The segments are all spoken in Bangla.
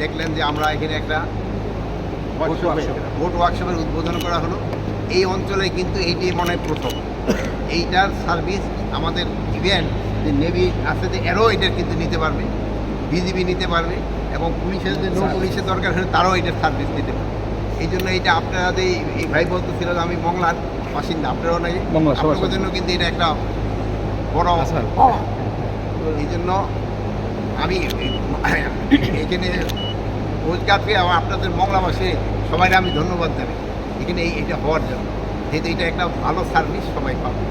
দেখলেন যে আমরা এখানে একটা ভোট ওয়ার্কশপের উদ্বোধন করা হলো। এই অঞ্চলে কিন্তু এইটি মনে হয় প্রথম। এইটার সার্ভিস আমাদের ইভেন্ট যে নেভি আছে যে এরও এটার কিন্তু নিতে পারবে। বিজিবি নিতে পারবে এবং পুলিশের যে নৌ পুলিশের দরকার হলে তারাও এটার সার্ভিস নিতে পারবে। এই জন্য এটা আপনারা যে এই ভাই বলতেছিল যে আমি মংলার বাসিন্দা আপনারাও সবার আপনাদের জন্য কিন্তু এটা একটা বড় এই জন্য আমি এখানে রোজগারকে আমার আপনাদের মংলাবাসে সবাই আমি ধন্যবাদ জানাই। এখানে এই এটা হওয়ার জন্য। যেহেতু এটা একটা ভালো সার্ভিস সবাই পাবে।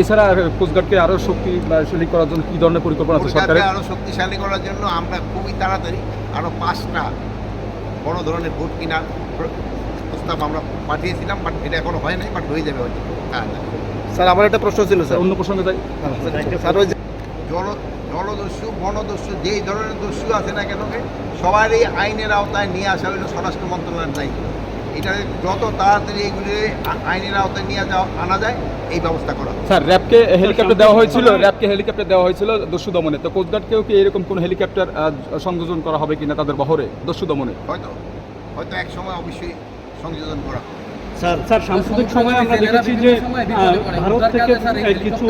এছাড়া কোস্টগার্ডকে আরও শক্তিশালী করার জন্য কী ধরনের পরিকল্পনা আছে সরকারের? আরও শক্তিশালী করার জন্য আমরা খুবই তাড়াতাড়ি আরও পাঁচটা বড় ধরনের ভোট কেনার প্রস্তাব আমরা পাঠিয়েছিলাম বাট এটা এখনও হয় নাই বাট হয়ে যাবে হয়তো। হ্যাঁ স্যার আমার একটা প্রশ্ন ছিল স্যার। অন্য প্রসঙ্গে তাই স্যার জল জলদস্যু বনদস্যু যেই ধরনের দস্যু আছে না কেন সবারই আইনের আওতায় নিয়ে আসা হলো স্বরাষ্ট্র মন্ত্রণালয়ের দায়িত্ব। এটা যত তাড়াতাড়ি এগুলি আইনের আওতায় নিয়ে যাওয়া আনা যায় এই ব্যবস্থা করা স্যার র্যাবকে হেলিকপ্টার দেওয়া হয়েছিল র্যাবকে হেলিকপ্টার দেওয়া হয়েছিল দস্যু দমনে। তো কোস্টগার্ডকেও কি এরকম কোনো হেলিকপ্টার সংযোজন করা হবে কিনা তাদের বহরে দস্যু দমনে? হয়তো হয়তো এক সময় অবশ্যই সংযোজন করা হবে। স্যার স্যার সাম্প্রতিক সময়ে আমরা দেখেছি যে ভারত থেকে কিছু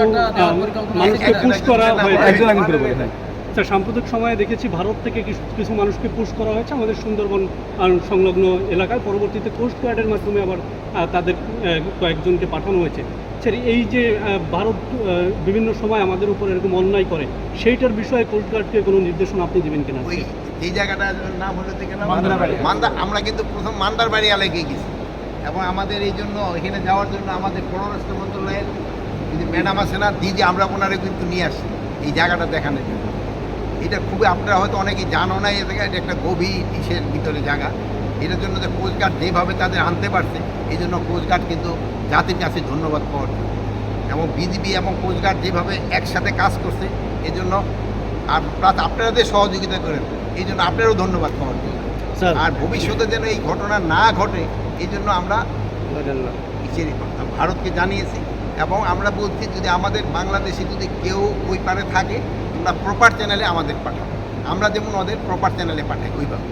মানুষকে পুশ করা হয়েছে। একজন একজন করে বলে হ্যাঁ স্যার সাম্প্রতিক সময়ে দেখেছি ভারত থেকে কিছু কিছু মানুষকে পুশ করা হয়েছে। আমাদের সুন্দরবন সংলগ্ন এলাকায় পরবর্তীতে কোস্ট গার্ডের মাধ্যমে আবার তাদের কয়েকজনকে পাঠানো হয়েছে। স্যার এই যে আহ, ভারত আহ, বিভিন্ন সময় আমাদের উপর এরকম অন্যায় করে সেইটার বিষয়ে কোস্ট গার্ডকে কোনো নির্দেশনা আপনি দেবেন কিনা? যে জায়গাটার নাম হলো থেকে না মান্দারবাড়ি। মান্দা আমরা কিন্তু প্রথম মান্দারবাড়ি এলাকায় গেছি। এবং আমাদের এই জন্য এখানে যাওয়ার জন্য আমাদের পররাষ্ট্র মন্ত্রণালয়ের যদি ম্যাডাম আছে না দিদি আমরা ওনারে কিন্তু নিয়ে আসি এই জায়গাটা দেখানোর জন্য। এটা খুবই আপনারা হয়তো অনেকে জানো না এ থেকে এটা একটা গভীর ইসের ভিতরে জায়গা। এটার জন্য যে কোস্টগার্ড যেভাবে তাদের আনতে পারছে এই জন্য কোস্টগার্ড কিন্তু জাতির কাছে ধন্যবাদ পাওয়ার জন্য। এবং বিজিবি এবং কোস্টগার্ড যেভাবে একসাথে কাজ করছে এই জন্য আর প্লাস আপনারা যে সহযোগিতা করেন এই জন্য আপনারও ধন্যবাদ পাওয়ার জন্য। আর ভবিষ্যতে যেন এই ঘটনা না ঘটে এই জন্য আমরা ইসের ভারতকে জানিয়েছি। এবং আমরা বলছি যদি আমাদের বাংলাদেশে যদি কেউ ওই পারে থাকে আমরা প্রপার চ্যানেলে আমাদের পাঠাবো আমরা যেমন ওদের প্রপার চ্যানেলে পাঠাই ওইভাবে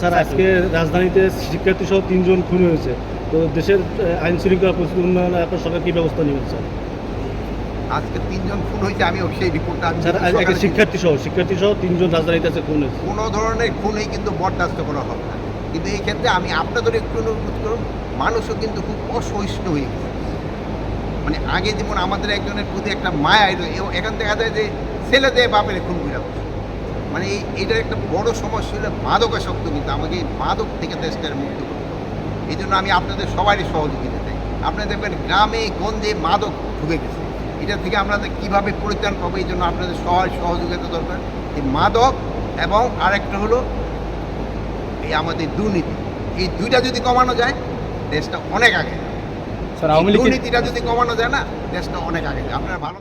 স্যার আজকে রাজধানীতে শিক্ষার্থী সহ তিনজন খুন হয়েছে। তো দেশের আইন শৃঙ্খলা পরিস্থিতি উন্নয়নে আপনার সরকার কী ব্যবস্থা নেবেন স্যার? আজকে তিনজন খুন হয়েছে আমি সেই রিপোর্টটা আমি শিক্ষার্থী সহ শিক্ষার্থী সহ তিনজন রাজধানীতে আছে খুন হয়েছে। কোনো ধরনের খুনই কিন্তু বরদাস্ত করা হবে না। কিন্তু এই ক্ষেত্রে আমি আপনাদের একটু অনুরোধ করুন, মানুষও কিন্তু খুব অসহিষ্ণু হয়ে গেছে। মানে আগে যেমন আমাদের একজনের প্রতি একটা মায়া এলো এখান দেখা যায় যে ছেলে দিয়ে বাপের খুন করে মানে এটার একটা বড় সমস্যা হলো মাদকাসক্ত কিন্তু আমাকে এই মাদক থেকে দেশটার মুক্ত করতে হবে। এই জন্য আমি আপনাদের সবারই সহযোগিতা চাই। আপনারা দেখবেন গ্রামে, গঞ্জে মাদক ঢুকে গেছে। এটা থেকে আমরা কীভাবে পরিত্রাণ পাবো, এই জন্য আপনাদের সবার সহযোগিতা দরকার। এই মাদক এবং আরেকটা হলো এই আমাদের দুর্নীতি। এই দুইটা যদি কমানো যায় দেশটা অনেক আগে। দুর্নীতিটা যদি কমানো যায় না দেশটা অনেক আগে। আপনারা ভালো